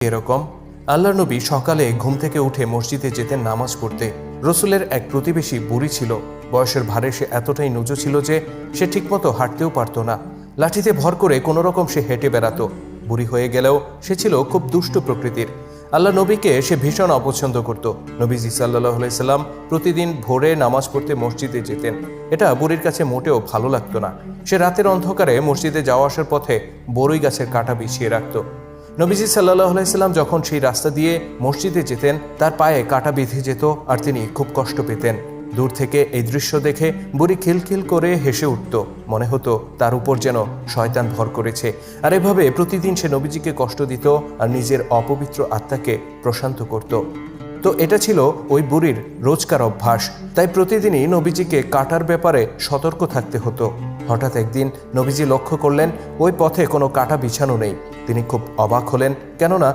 এরকম আল্লাহ নবী সকালে ঘুম থেকে উঠে মসজিদে যেতেন নামাজ পড়তে। রসুলের এক প্রতিবেশী বুড়ি ছিল। বয়সের ভারে সে এতটাই নুজো ছিল যে সে ঠিকমতো হাঁটতেও পারতো না। লাঠিতে ভর করে কোনো রকম সে হেঁটে বেড়াতো। বুড়ি হয়ে গেলেও সে ছিল খুব দুষ্ট প্রকৃতির। আল্লাহ নবীকে সে ভীষণ অপছন্দ করত। নবীজি সাল্লাহ সাল্লাম প্রতিদিন ভোরে নামাজ পড়তে মসজিদে যেতেন। এটা বুড়ির কাছে মোটেও ভালো লাগতো না। সে রাতের অন্ধকারে মসজিদে যাওয়া আসার পথে বড়ই গাছের কাঁটা বিছিয়ে রাখতো। নবীজি সাল্লাহ আলাইসাল্লাম যখন সেই রাস্তা দিয়ে মসজিদে যেতেন, তার পায়ে কাটা বেঁধে যেত আর তিনি খুব কষ্ট পেতেন। দূর থেকে এই দৃশ্য দেখে বুড়ি খিলখিল করে হেসে উঠত। মনে হতো তার উপর যেন শয়তান ভর করেছে। আর এভাবে প্রতিদিন সে নবীজিকে কষ্ট দিত আর নিজের অপবিত্র আত্মাকে প্রশান্ত করত। তো এটা ছিল ওই বুড়ির রোজকার অভ্যাস। তাই প্রতিদিনই নবীজিকে কাটার ব্যাপারে সতর্ক থাকতে হতো। হঠাৎ একদিন নবীজি লক্ষ্য করলেন, ওই পথে কোনো কাটা বিছানো নেই। তিনি খুব অবাক হলেন কেননা